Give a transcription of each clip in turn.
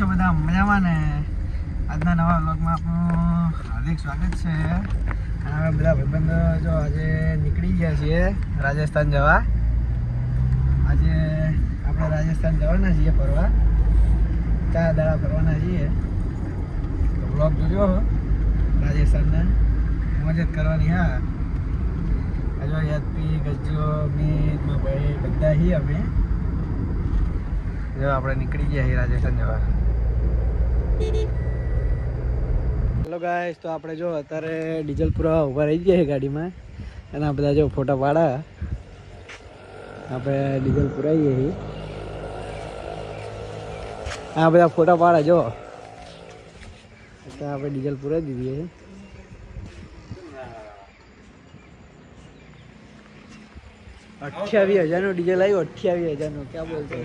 છો બધા? મજામાં ને? આજના નવા વ્લોગમાં આપનું હાર્દિક સ્વાગત છે. અને બધા ભાઈબંધો જો આજે નીકળી ગયા છીએ રાજસ્થાન જવા. આજે આપણે રાજસ્થાન જવાના છીએ ફરવા. ચાર દાડા ફરવાના છીએ. તો બ્લોગ જોજો રાજસ્થાનના મોજ કરવાની, હા. હજુ યાદપી ગજ્જો, મીત ભાઈ બધા હી અમે. જો આપણે નીકળી ગયા છીએ રાજસ્થાન જવા. હેલો ગાઈસ તો આપણે જો અત્યારે ડીઝલ પૂરા ઊભા રહી ગયા છે ગાડીમાં. અને આ બધા જો ફોટા પાડા આપણે ડીઝલ પુરાવીએ છીએ. આ બધા ફોટા પાડા જો. અત્યારે આપણે ડીઝલ પુરાવી દીધી છે અઠ્યાવીસ હજારનું ડીઝલ આવ્યું અઠ્યાવીસ હજારનું. ક્યાં બોલતો?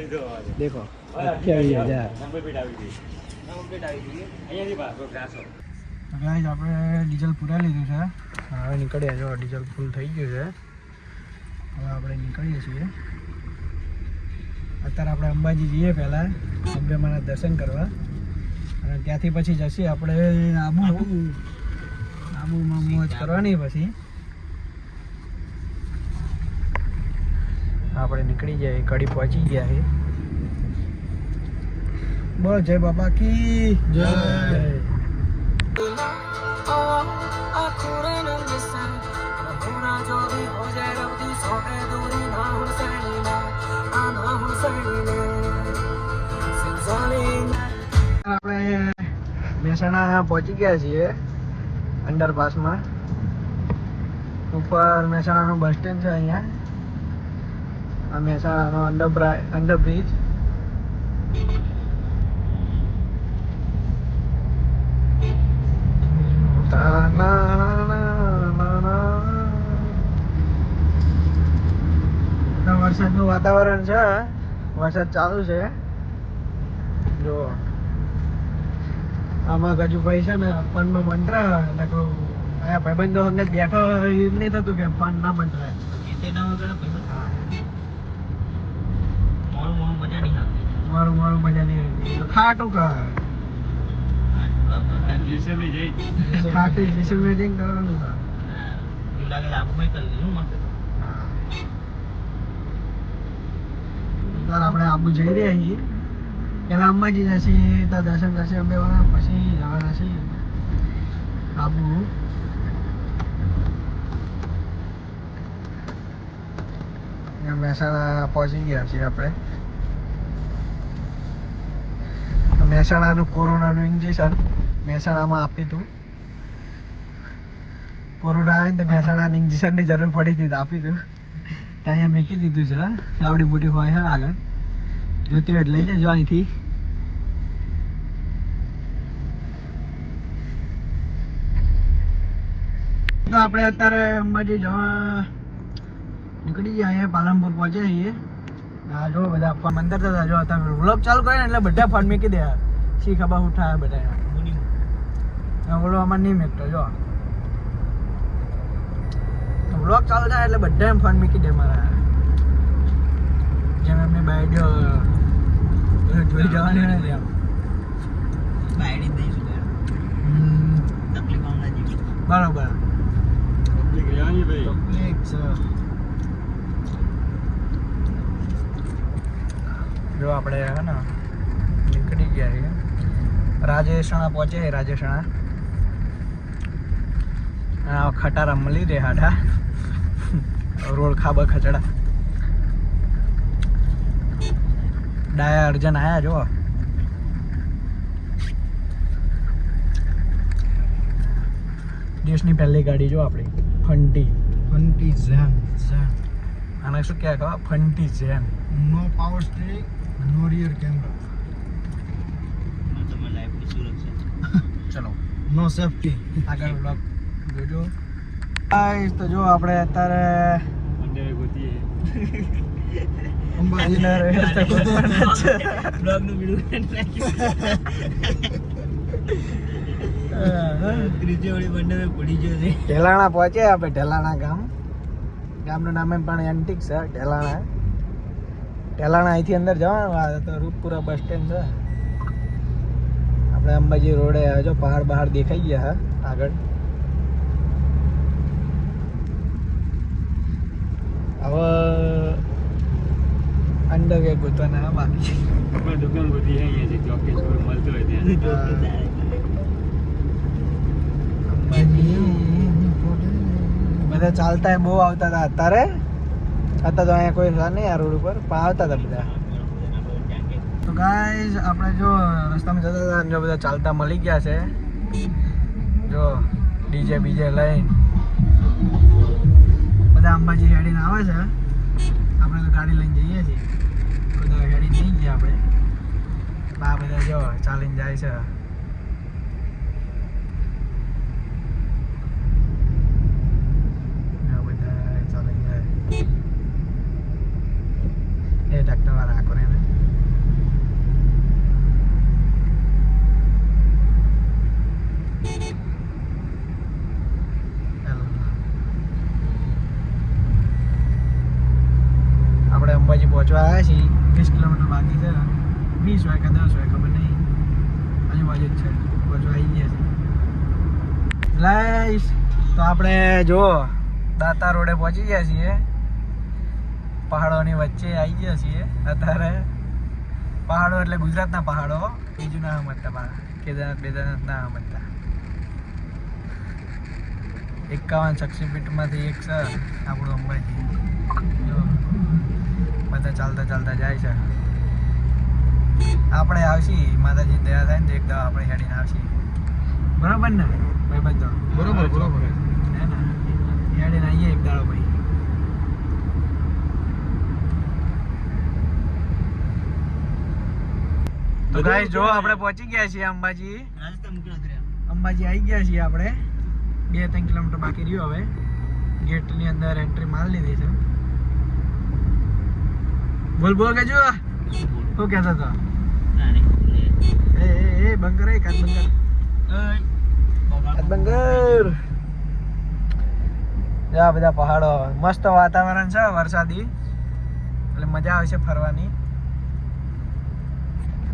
દેખો અઠ્યાવીસ હજાર. આપણે ડીઝલ પુરા લીધું છે. હવે નીકળ્યા જો ડીઝલ ફૂલ થઈ ગયું છે. હવે આપણે નીકળીએ છીએ. અત્યારે આપણે અંબાજી જઈએ પહેલાં અંબેમાના દર્શન કરવા. અને ત્યાંથી પછી જશે આપણે આબુ. આબુમાં મોજ કરવાની પછી. આપણે નીકળી જાય કડી પહોંચી ગયા છે. બોલ જય બાબા કી જય આપણે મહેસાણા પહોંચી ગયા છીએ અંડરપાસમાં ઉપર મહેસાણાનું બસ સ્ટેન્ડ છે અહીંયા આ મહેસાણાનો અંડર અંડરબ્રિજ વરસાદનું વાતાવરણ છે વરસાદ ચાલુ છે. જો આમાં ગજુભાઈ છે ને ફનમાં મંત્રા એટલે કહું અહીંયા ભાઈબંધો અંદર બેઠો એમ નહીં થતું કે ફન ના મંત્રાય મારું મારું મજા નહીં આવતી. ખાટું કર. ખાટી જઈને કરવાનું કર. ત્યારે આપણે આબુ જઈ રહ્યા છીએ પેલા અંબાજી જશે ત્યાં દર્શન કરશે અંબે વાળા પછી જવાના છે આબુ અહીંયા મહેસાણા પહોંચી ગયા છીએ આપણે મહેસાણાનું કોરોનાનું ઇન્જેક્શન મહેસાણામાં આપ્યું હતું કોરોના આવે ને તો મહેસાણાની ઇન્જેક્શનની જરૂર પડી હતી તો આપી હતું અહીંયા મેકી દીધું છે આવડી મોટી હોય હા આગળ. જોતી હોય લઈ જજો અહીંથી. તો આપણે અત્યારે અંબાજી જવા નીકળી ગયા અહીંયા પાલનપુર પહોંચ્યા છીએ. હા જો બધા ફોન મંદર થતા જો તમે વ્લોગ ચાલુ કરે ને એટલે બધા ફોન મેકી દે શી ખબર ઉઠાય બધા ઓલો આમાં નહીં મેકતો જો. વ્લોગ ચાલુ થાય એટલે બધા ફોન મૂકી દે મારા. જેમ એમની બાયડો જોઈ જવાની ને ત્યાં હમ, બરોબર. તકલીફ છે. જો આપણે હે ને નીકળી ગયા છીએ. રાજેશણા પહોંચે રાજેશણા. ખટારા મળી રહ્યા હાડા રોડ ખાબા ખચડા. ડાયા અર્જન આયા જો દેશની પહેલી ગાડી જો આપણી. ફંટી. ફંટી ઝેન ઝેન. આને શું કહેવાય ખબર? ફંટી Zen. No power steering no rear camera ચલો. નો સેફટી આગળ બ્લોક જોજો. ગાઈસ તો જો આપણે અત્યારે અંબાજીના રસ્તે ગોતવાના છે. ઢેલાણા પહોંચે આપણે ઢેલાણા ગામ. ગામનું નામ એમ પણ એન્ટિક છે ઢેલાણા. ઢેલાણા અહીંથી અંદર જવાનું તો રૂપપુરા બસ સ્ટેન્ડ છે. આપણે અંબાજી રોડે જો પહાડ બહાર દેખાઈ ગયા હા આગળ. હવે અંડર કે ગોતવાના બાકી છે. આપણે દુકાન બધી અહીંયા છે ચોકેશ્વર મળતો હોય ત્યાં. બધા ચાલતા બહુ આવતા હતા અત્યારે. અત્યારે તો અહીંયા કોઈ હતા નહીં આ રોડ ઉપર પણ આવતા હતા બધા. તો ગાઈઝ આપણે જો રસ્તામાં જતા હતા જો બધા ચાલતા મળી ગયા છે. જો ડીજે બીજે લઈને બધા અંબાજી હેડીને આવે છે. આપણે તો ગાડી લઈને જઈએ છીએ. બધા હેડી નહીં ગયા આપણે. બા બધા જો ચાલીને જાય છે આ બધા ચાલીને જાય એ ટ્રેક્ટર વાળા આખો ને આપણે અંબાજી પહોંચવા આવ્યા છીએ વીસ કિલોમીટર બાકી છે વીસ હોય કે દસ હોય ખબર નહીં આજુબાજુ જ છે પહોંચવા આવી ગયા છે લાઈશ તો જો, દાતા રોડે પહોંચી ગયા છીએ. પહાડોની વચ્ચે આવી ગયા છીએ. અત્યારે પહાડો એટલે ગુજરાતના પહાડો. બીજું ના સમજતા પહાડ કેદારનાથ, બેદારનાથ ના સમજતા. એકાવન શક્તિપીઠમાંથી એક છે આપણું અંબાજી. જો, બધા ચાલતા ચાલતા જાય છે. આપણે આવશી. માતાજી દયા થાય ને એક દવા આપણે હેડીને આવશી. બરોબર ને? ભાઈ બધો બરોબર બરોબર. હેડીને આવીએ એક દાડો ભાઈ તો ગાઈસ જો આપણે પહોંચી ગયા છીએ અંબાજી. અંબાજી આવી ગયા છીએ આપણે. બે ત્રણ કિલોમીટર બાકી રહ્યું હવે. ગેટની અંદર એન્ટ્રી મારી લીધી છે. બોલ બોલ કે જો શું કહેતો હતો? એ એ એ બંગર એ કાચ બંગર કાચ બંગર જા બધા પહાડો મસ્ત વાતાવરણ છે વરસાદી. એટલે મજા આવશે ફરવાની.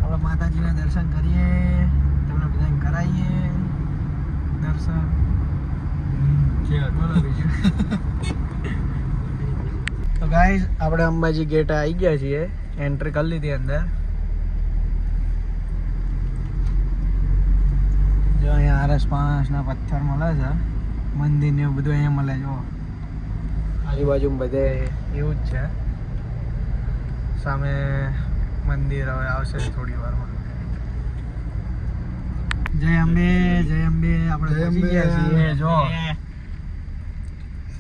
આપણે માતાજીના દર્શન કરીએ તમને બધા કરાવીએ. દર્શન. તો ગાઈઝ આપણે અંબાજી ગેટ આવી ગયા છીએ. એન્ટ્રી કરી લીધી અંદર. જો અહીંયા આરસ પાંચના પથ્થર મળે છે. મંદિર ને એવું બધું અહીંયા મળે જો. આજુબાજુ બધે એવું જ છે. સામે મંદિર હવે આવશે થોડી વારમાં. જય અંબે જય અંબે. આપણે પહોંચી ગયા છીએ જો.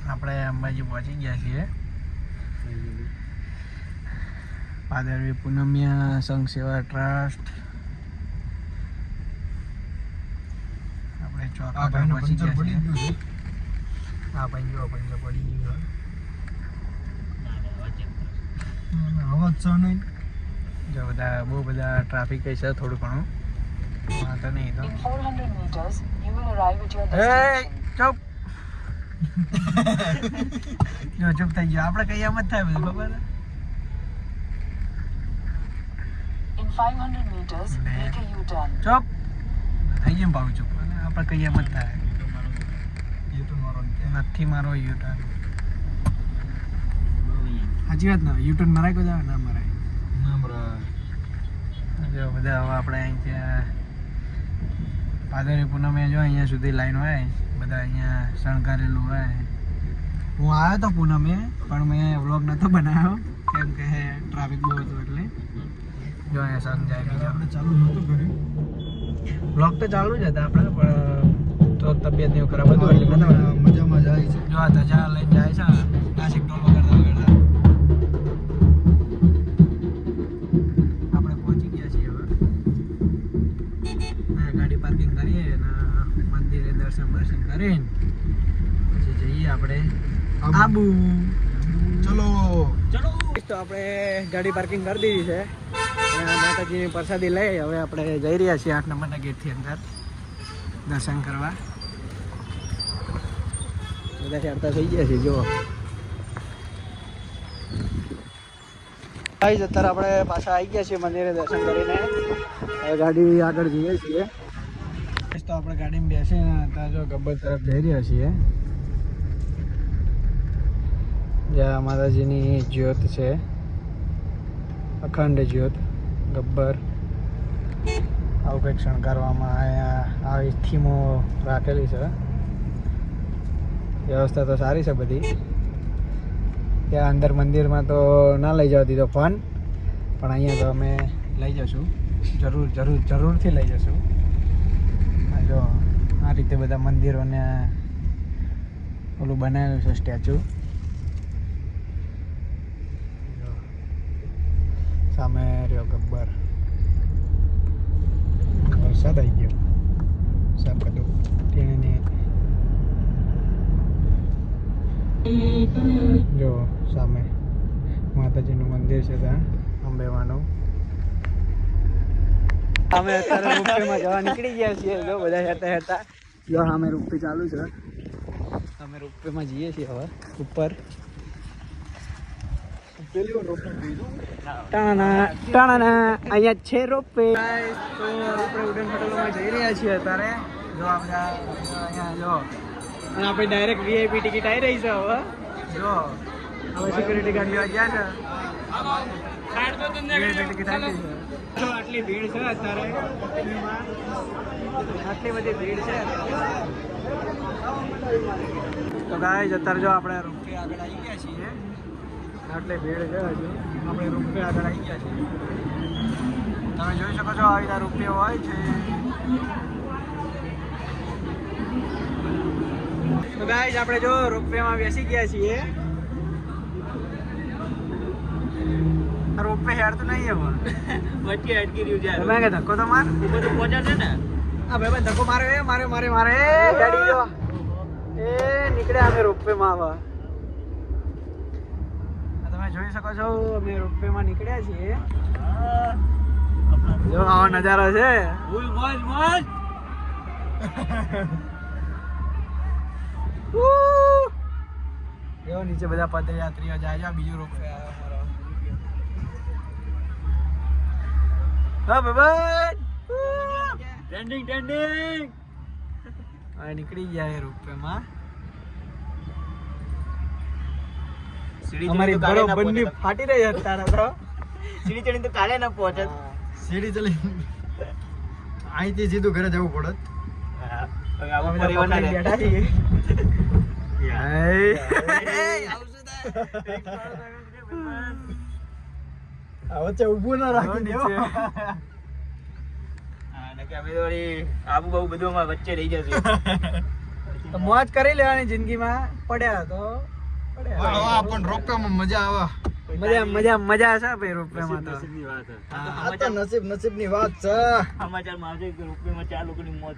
આપણે અંબાજી પહોંચી ગયા છીએ. પાદરવી પૂનમિયા સંઘ સેવા ટ્રસ્ટ આપણે આ ભાઈ પંચર પડી ગયું છે. હા પંજો પંજો પડી ગયો અવાજ છે નહીં. જો બધા બહુ બધા ટ્રાફિક છે થોડું ઘણું. વાંધો નહીં તો. In 400 meters, you will arrive at your A destination. ચૂપ. જો ચૂપ થઈ ગયો. આપણે કઈ એમ જ થાય બધું ખબર છે? In 500 meters, Nah. make a U-turn. ચૂપ. થઈ ગયું ભાવ ચૂપ આપણે જ થાય એ તો મારો ને ત્યાં. નથી મારો યુટર્ન સાચી વાત ના? યુટર્ન મરાય કોઈ દાડો? ના મરાય. ના મરાય. જો બધા હવે આપણે અહીં ત્યાં પાદરી પૂનમે જો અહીંયા સુધી લાઈન હોય બધા અહીંયા શણગારેલું હોય. હું આવ્યો તો પૂનમે પણ મેં વ્લોગ નહોતો બનાવ્યો. કેમ કે ટ્રાફિક બહુ હતું એટલે. જો અહીંયા સન જાય બીજો. આપણે ચાલુ નહોતું કર્યું. વ્લોગ તો ચાલુ જ હતા આપણે પણ તો તબિયત ને એવું ખરાબ હતું એટલે. મજામાં જાય છે. જો આ ધજા લઈને જાય છે નાસિક ટોલ વગાડતા વગાડતા. આપણે પહોંચી ગયા છીએ હવે. ગાડી પાર્કિંગ કરીએ અને મંદિરે દર્શન દર્શન કરીને પછી જઈએ આપણે આબુ. ચલો. તો આપણે ગાડી પાર્કિંગ કરી દીધી છે. માતાજીની પ્રસાદી લઈ હવે આપણે જઈ રહ્યા છીએ આઠ નંબરના ગેટથી અંદર દર્શન કરવા. બધા હેરતા થઈ ગયા છે જો ભાઈ અત્યારે આપણે પાછા આવી ગયા છીએ મંદિરે દર્શન કરીને. હવે ગાડી આગળ જઈએ છીએ. તો આપણે ગાડીમાં બેસીને ત્યાં જો ગબ્બર તરફ જઈ રહ્યા છીએ. જ્યાં માતાજીની જ્યોત છે. અખંડ જ્યોત. ગબ્બર. આવું કંઈક શણગારવામાં અહીંયા આવી થીમો રાખેલી છે. વ્યવસ્થા તો સારી છે બધી. ત્યાં અંદર મંદિરમાં તો ના લઈ જવા દીધો ફોન, પણ અહીંયા તો અમે લઈ જશું. જરૂર જરૂર, જરૂરથી લઈ જશું. જો, આ રીતે બધા મંદિરોને ઓલું બનાવેલું છે સ્ટેચ્યુ જો. રહ્યો ગબ્બર વરસાદ આવી ગયો સાફ બધું જો સામે માતાજીનું મંદિર છે ત્યાં અંબેવાનું અમે અત્યારે રૂપેમાં જવા નીકળી ગયા છીએ. જો, બધા હેરતા હેરતા જો સામે રૂપે ચાલુ છે. અમે રૂપેમાં જઈએ છીએ હવે, ઉપર. અહીંયા છે રોપે તો આપણે ઉડન ખટોલામાં જઈ રહ્યા છીએ અત્યારે. જો આપણે અહીંયા જો. અને આપણે ડાયરેક્ટ વીઆઈપી ટિકિટ આવી રહી છે હવે. જો. હવે સિક્યુરિટી ગાર્ડ લેવા ગયા છે. જો, આટલી ભીડ છે અત્યારે. આટલી બધી ભીડ છે તો ગાય અત્યારે જો આપણે રૂપે આગળ આવી ગયા છીએ. આટલી ભીડ છે હજુ. આપણે રૂપે આગળ આવી ગયા છીએ. તમે જોઈ શકો છો આવી રીતે રૂપિયો હોય છે. તો ગાઈઝ આપણે જો રોપવેમાં બેસી ગયા છીએ. રોપવે તો નહીં હવે વચ્ચે અટકી રહ્યું છે તમે કે ધક્કો તો માર. ઉપર તો પહોંચાડશે ને? આ ભાઈ ધક્કો મારે એ મારે મારે. મારે ગાડી જો. એ નીકળ્યા અમે રોપવેમાં આવા જોઈ શકો છો અમે રોપવેમાં નીકળ્યા છીએ. જો આવો નજારો છે. ફૂલ મોજ મોજ. એવો નીચે બધા પદયાત્રીઓ જાય છે બીજું રોપવે અમારો હા બાબા ટ્રેન્ડિંગ ટ્રેન્ડિંગ હવે નીકળી ગયા એ રોપવેમાં અમારી બરોબરની ફાટી રહી તારા તો. સીડી ચડી તો કાલે ના પહોંચત સીડી ચલી અહીંથી સીધું ઘરે જવું પડત ના રાખી આબુ બાબુ બધું વચ્ચે રહી જશે. મોજ કરી લેવાની જિંદગીમાં. પડ્યા તો. આ પણ રોપવામાં મજા આવે. મજા મજા મજા છે ભાઈ રોપવેમાં તો. નસીબની વાત આ તો નસીબ નસીબ વાત છે. સમાચારમાં આવશે કે રૂપિયામાં ચાર લોકોની મોત.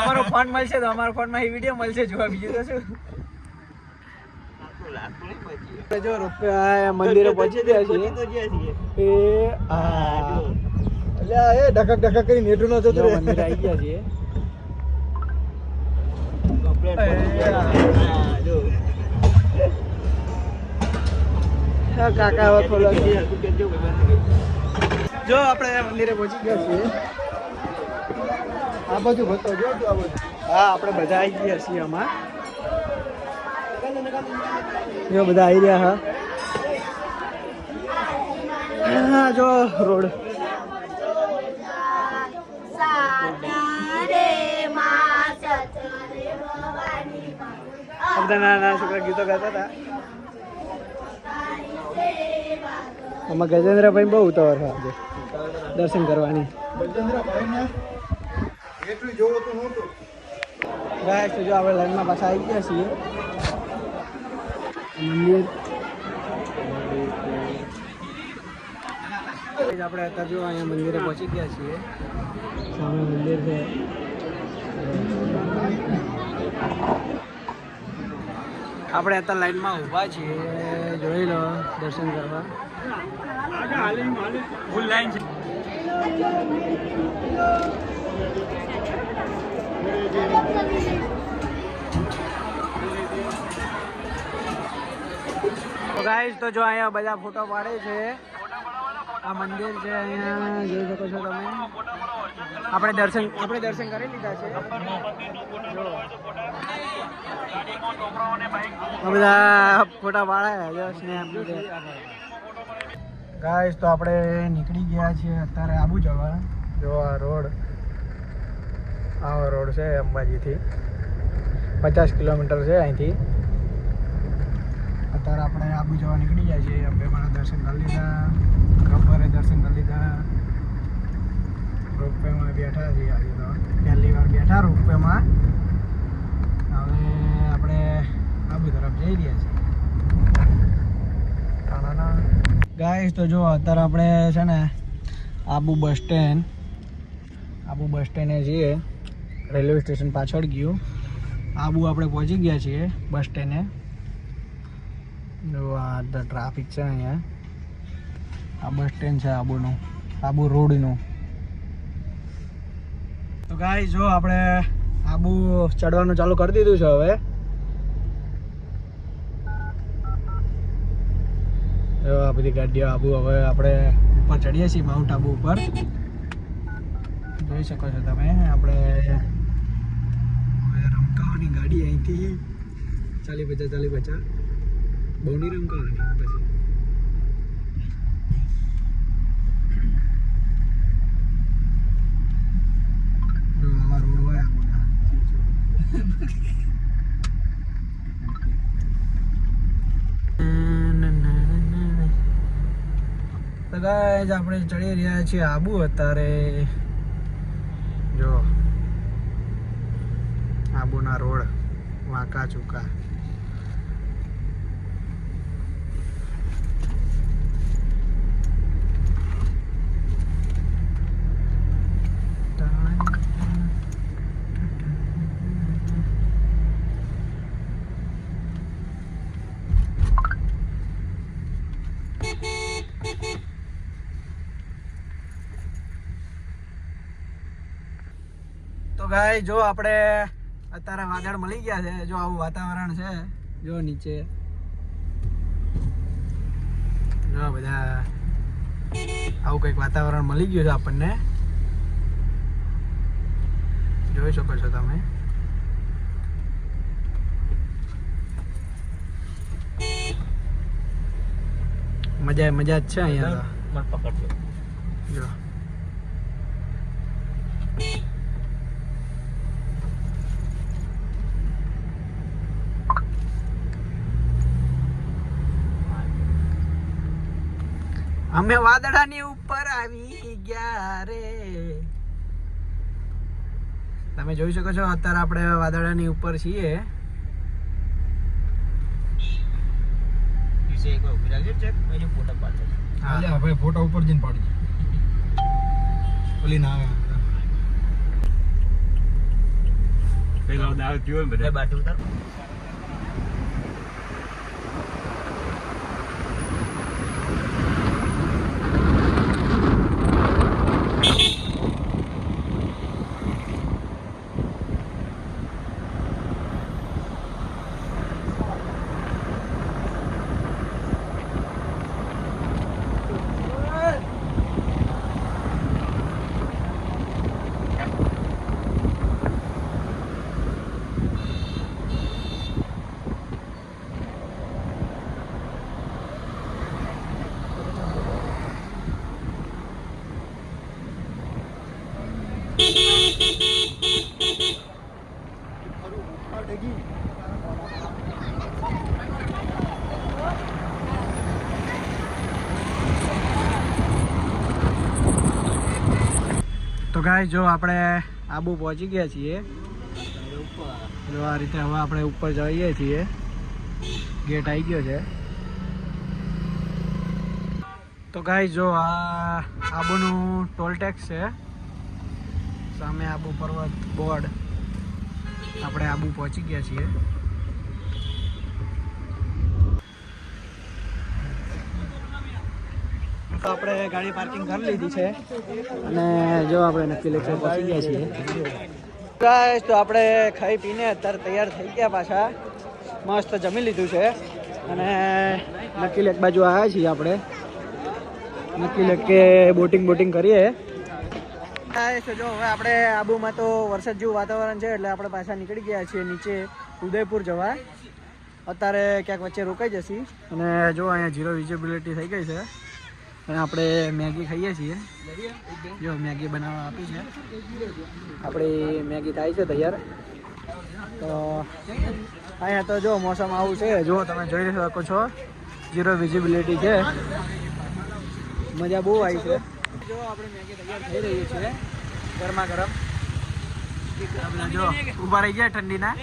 અમારો ફોન મળશે તો અમારા ફોનમાં એ વીડિયો મળશે જોવા બીજું તો શું? જો રોપવે મંદિરે પહોંચી ગયા છીએ. તો એ હા, આ એ ઢકક ઢકક કરી નેટું ન જતું જો આવી ગયા છીએ. કાકા હવે ખોલો જો આપણે મંદિરે પહોંચી ગયા છીએ. આ બધું ભતો જો આ હા આપણે બધા આવી ગયા છીએ આમાં. જો બધા આવી રહ્યા હા. હા જો રોડ. બધા નાના નાના છોકરા ગીતો ગાતા હતા. આમાં ગજેન્દ્રભાઈ બહુ ઉતાવળ આજે. દર્શન કરવાની. ગાય તો જો આપણે લાઈનમાં પાછા આવી ગયા છીએ. મંદિર. આપણે અત્યારે જો અહીંયા મંદિરે પહોંચી ગયા છીએ. સામે મંદિર છે. આપણે અત્યારે લાઈનમાં ઊભા છીએ. જોઈ લો, દર્શન કરવા. ફૂલ તો જો અહીંયા બધા ફોટો પાડે છે. આ મંદિર છે અહીંયા, જોઈ શકો છો તમે. આપણે દર્શન આપણે દર્શન કરી લીધા છે. બધા ફોટા પાડે જો સ્નેપ ગાઈસ તો આપણે નીકળી ગયા છીએ અત્યારે આબુ જવા. જો આ રોડ આ રોડ છે અંબાજીથી. પચાસ કિલોમીટર છે અહીંથી. અત્યારે આપણે આબુ જવા નીકળી ગયા છીએ. અંબે મારા દર્શન કરી લીધા ગબ્બરે દર્શન કરી લીધા. રોપવેમાં બેઠા છીએ આજે તો. પહેલી વાર બેઠા રોપવેમાં. હવે આપણે આબુ તરફ જઈ રહ્યા છીએ. ગાઈસ તો જો, અત્યારે આપણે છે ને Abu bus stand, Abu bus સ્ટેન્ડે છીએ રેલવે સ્ટેશન પાછળ ગયું. આબુ આપણે પહોંચી ગયા છીએ બસ સ્ટેન્ડે. જો, આ ટ્રાફિક છે અહીંયા. આ બસ સ્ટેન્ડ છે આબુનું, આબુ રોડનું. તો ગાઈસ જો, આપણે આબુ ચડવાનું ચાલુ કરી દીધું છે હવે. આ બધી ગાડીઓ આબુ હવે આપણે ઉપર ચડીએ છીએ માઉન્ટ આબુ ઉપર. જોઈ શકો છો તમે, આપણે રમકાવાની ગાડી અહીંથી ચાલી પચાસ ચાલી પચાસ. બહુ નહીં રમકાવાની પછી જો આવા રોડ હોય આબુના ગાઈઝ આપણે ચડી રહ્યા છીએ આબુ અત્યારે. જો. આબુના રોડ વાંકા ચૂકા તો ગાય જો આપણે અત્યારે વાદળ મળી ગયા છે જો આવું વાતાવરણ છે જો નીચે. જો બધા આવું કંઈક વાતાવરણ મળી ગયું છે આપણને. જોઈ શકો છો તમે. મજા મજા જ છે અહીંયા. જો. અમે વાદળાની ઉપર આવી ગયા રે. તમે જોઈ શકો છો અત્યારે આપણે વાદળાની ઉપર છીએ. ફોટા ઉપર જઈને પાડી ઓલી ના પેલા દાવ થયો બધા? બધા તો ગાય જો આપણે આબુ પહોંચી ગયા છીએ. જો આ રીતે હવે આપણે ઉપર જઈએ છીએ. ગેટ આવી ગયો છે. તો ગાય જો આ આબુનું ટોલ ટેક્સ છે. સામે આબુ પર્વત બોર્ડ. આપણે આબુ પહોંચી ગયા છીએ. આપણે ગાડી પાર્કિંગ કરી લીધી છે. અને જો આપણે નક્કી લેક્ચર પહોંચી ગયા છીએ. ગાઈસ તો આપણે ખાઈ પીને અત્યારે તૈયાર થઈ ગયા પાછા. મસ્ત જમી લીધું છે. અને નક્કી લેક બાજુ આવ્યા છીએ આપણે. નક્કી લેક કે બોટિંગ બોટિંગ કરીએ. જો હવે આપણે આબુમાં તો વરસાદ જેવું વાતાવરણ છે એટલે આપણે પાછા નીકળી ગયા છીએ નીચે ઉદયપુર જવા. અત્યારે ક્યાંક વચ્ચે રોકાઈ જશે. અને જો અહીંયા ઝીરો વિઝિબિલિટી થઈ ગઈ છે. અને આપણે મેગી ખાઈએ છીએ. જો મેગી બનાવવા આપી છે. આપણી મેગી થાય છે તૈયાર. તો અહીંયા તો જો મોસમ આવું છે. જો તમે જોઈ શકો છો ઝીરો વિઝિબિલિટી છે. મજા બહુ આવી છે. જો આપણે મેગી તૈયાર થઈ રહી છે. ગરમા ગરમ. જો ઊભા રહી ગયા ઠંડીના.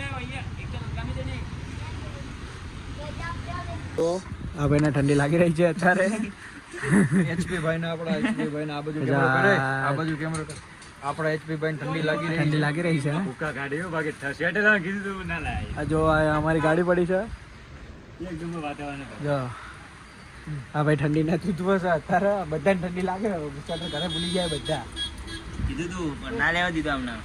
તો આ ઠંડી લાગી રહી છે અત્યારે. એચપી ભાઈ ને આપણા એચપી ભાઈ ને આ બાજુ. કેમેરો કરે આ બાજુ કેમેરો કરે. આપણા એચપી ભાઈ ઠંડી લાગી રહી ઠંડી લાગી રહી છે ભૂકા કાઢ્યો બાકી સ્વેટર કીધું તું ના લાય આ જો આ અમારી ગાડી પડી છે. એકદમ વાતાવરણ જો. હા ભાઈ ઠંડી ના તૂટવો છે અત્યારે. બધાને ઠંડી લાગે. સ્વેટર ઘરે ભૂલી જાય બધા. કીધું તું પણ ના લેવા દીધું અમને